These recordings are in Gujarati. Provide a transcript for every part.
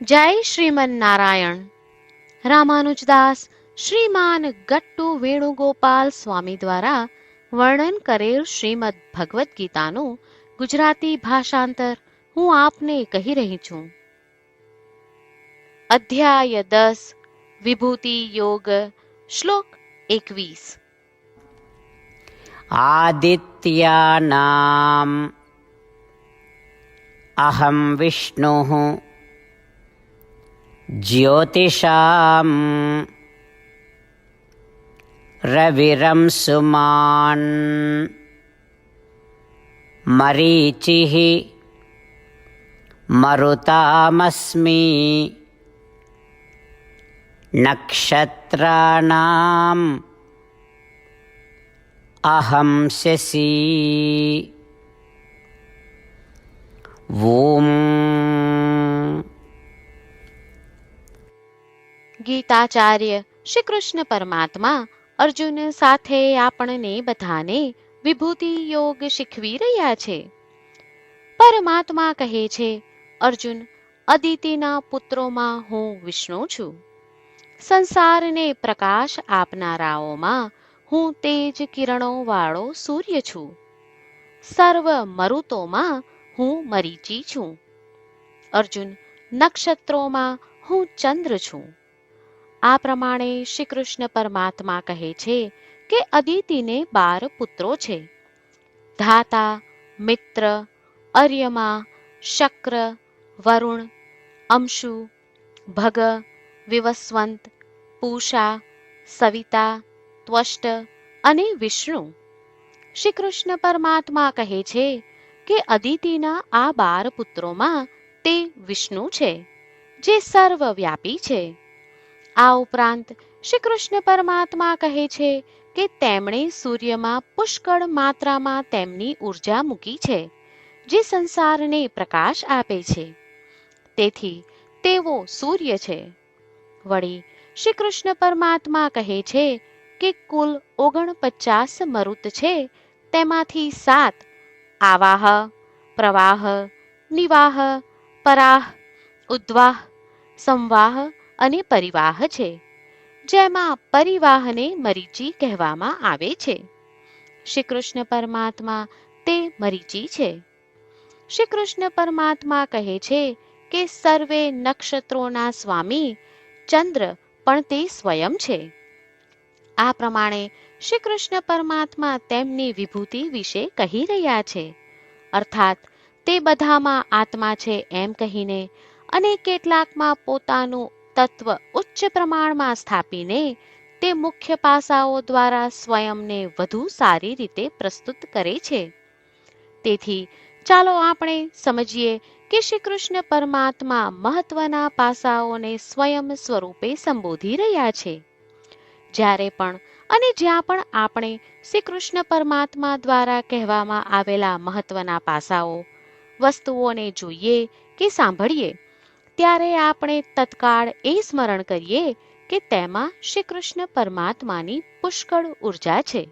જય શ્રીમન નારાયણ રામાનુજદાસ શ્રીમાન ગટ્ટુ વેણુગોપાલ સ્વામી દ્વારા વર્ણન કરેલ શ્રીમદ ભગવદ્ ગીતાનું ગુજરાતી ભાષાંતર હું આપને કહી રહી છું. અધ્યાય દસ, વિભૂતિ યોગ, શ્લોક એકવીસ. આદિત્યાનામ. અહમ વિષ્ણુ ज्योतिषां रविरं सुमान् मरीचिः। मरुतामस्मि। नक्षत्राणाम्। अहं शशी ॐ ગીતાચાર્ય શ્રી કૃષ્ણ પરમાત્મા અર્જુન સાથે આપણને બધાને વિભૂતિ યોગ શીખવી રહ્યા છે. પરમાત્મા કહે છે, અર્જુન, અદિતિના પુત્રોમાં હું વિષ્ણુ છું. સંસારને પ્રકાશ આપનારાઓમાં હું તેજ કિરણો વાળો સૂર્ય છું. સર્વ મરુતોમાં હું મરીચી છું. અર્જુન, નક્ષત્રોમાં હું ચંદ્ર છું. આ પ્રમાણે શ્રી કૃષ્ણ પરમાત્મા કહે છે કે અદિતિને બાર પુત્રો છે. ધાતા, મિત્ર, અર્યમા, શક્ર, વરુણ, અંશુ, ભગ, વિવસ્વંત, પૂષા, સવિતા, ત્વષ્ટ અને વિષ્ણુ. શ્રી કૃષ્ણ પરમાત્મા કહે છે કે અદિતિના આ બાર પુત્રોમાં તે વિષ્ણુ છે, જે સર્વવ્યાપી છે. આ ઉપરાંત શ્રી કૃષ્ણ પરમાત્મા કહે છે કે તેમણે સૂર્યમાં પુષ્કળ માત્રામાં તેમની ઊર્જા મૂકી છે, જે સંસારને પ્રકાશ આપે છે. તેથી તેઓ સૂર્ય છે. વળી શ્રી કૃષ્ણ પરમાત્મા કહે છે કે કુલ ઓગણપચાસ મરુત છે, તેમાંથી સાત આવાહ, પ્રવાહ, નિવાહ, પરાહ, ઉદ્વાહ, સંવાહ અને પરિવાહ છે, જેમાં પરિવાહને મરીચી કહેવામાં આવે છે. શ્રી કૃષ્ણ પરમાત્મા તે મરીચી છે. શ્રી કૃષ્ણ પરમાત્મા કહે છે કે સર્વે નક્ષત્રોના સ્વામી ચંદ્ર પણ તે સ્વયં છે. આ પ્રમાણે શ્રી કૃષ્ણ પરમાત્મા તેમની વિભૂતિ વિશે કહી રહ્યા છે. અર્થાત, તે બધામાં આત્મા છે એમ કહીને અને કેટલાકમાં પોતાનું તત્વ ઉચ્ચ પ્રમાણમાં સ્થાપીને તે મુખ્ય પાસાઓ દ્વારા સ્વયંને વધુ સારી રીતે પ્રસ્તુત કરે છે. તેથી, ચાલો આપણે સમજીએ કે શ્રી કૃષ્ણ પરમાત્મા મહત્વના પાસાઓને સ્વયં સ્વરૂપે સંબોધી રહ્યા છે. જ્યારે પણ અને જ્યાં પણ આપણે શ્રી કૃષ્ણ પરમાત્મા દ્વારા કહેવામાં આવેલા મહત્વના પાસાઓ, વસ્તુઓને જોઈએ કે સાંભળીએ ત્યારે આપણે તત્કાળ એ સ્મરણ કરીએ કે તેમાં શ્રી કૃષ્ણ પરમાત્માની પુષ્કળ ઊર્જા છે.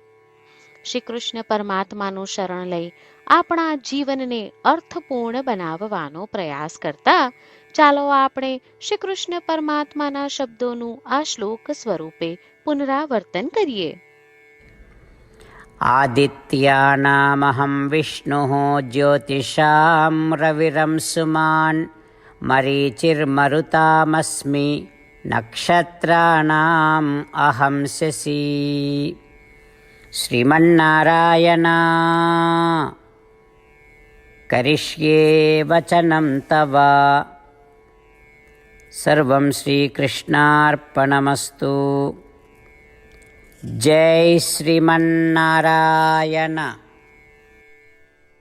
શ્રી કૃષ્ણ પરમાત્માનું શરણ લઈ આપણા જીવનને અર્થપૂર્ણ બનાવવાનો પ્રયાસ કરતા ચાલો આપણે શ્રી કૃષ્ણ પરમાત્માના શબ્દોનું આ શ્લોક સ્વરૂપે પુનરાવર્તન કરીએ. આદિત્યાનામહં વિષ્ણુ જ્યોતિષામ રવિરમ સુમાન मरीचिर्मरुतामस्मि नक्षत्राणाम् अहं शशी श्रीमन्नारायणा। करिष्ये वचनं तव। सर्वं श्रीकृष्णार्पणमस्तु। जय श्रीमन्नारायण।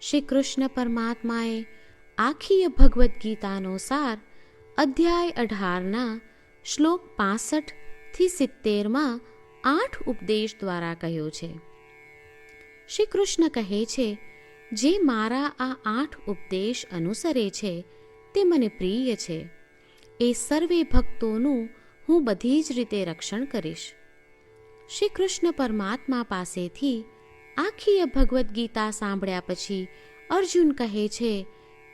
श्रीकृष्णपरमात्माय આખી ભગવદ્ ગીતાનો સાર અધ્યાય અઢારના શ્લોક પાસઠથી સિત્તેરમાં આઠ ઉપદેશ દ્વારા કહ્યો છે. શ્રી કૃષ્ણ કહે છે, જે મારા આ આઠ ઉપદેશ અનુસરે છે, તે મને પ્રિય છે. એ સર્વે ભક્તોનું હું બધી જ રીતે રક્ષણ કરીશ. શ્રી કૃષ્ણ પરમાત્મા પાસેથી આખી ભગવદ્ ગીતા સાંભળ્યા પછી અર્જુન કહે છે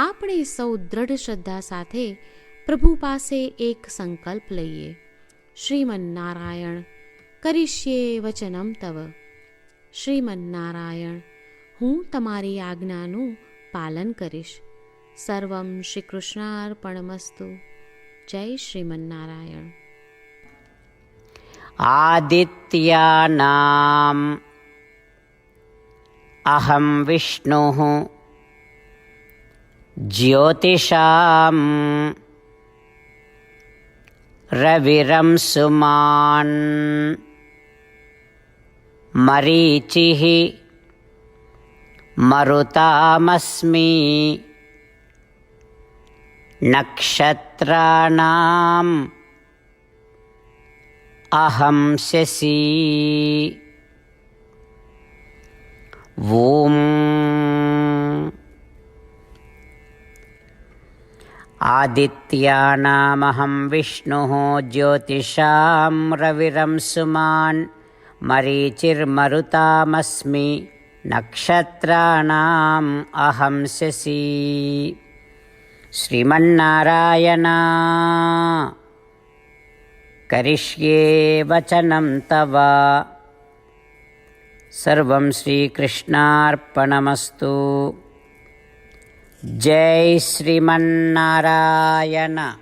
આપણે સૌ દ્રઢ શ્રદ્ધા સાથે પ્રભુ પાસે એક સંકલ્પ લઈએ. શ્રીમન્નારાયણ, કરીશ્યે વચનમ તવ. શ્રીમન્નારાયણ, હું તમારી આજ્ઞાનું પાલન કરીશ. સર્વમ શ્રી કૃષ્ણાર્પણમસ્તુ જય શ્રીમન્નારાયણ. આદિત્યાનામ. અહમ વિષ્ણુ ज्योतिषां रविरं सुमान् मरीचिः मरुतामस्मि नक्षत्राणाम् अहं शशी ॐ आदित्यानामहं विष्णुः ज्योतिषां रविरं सुमान् मरीचिर्मरुतामस्मि नक्षत्राणाम् अहं शशी श्रीमन्नारायणा। करिष्ये वचनं तव। सर्वं श्रीकृष्णार्पणमस्तु జై శ్రీమన్నారాయణ.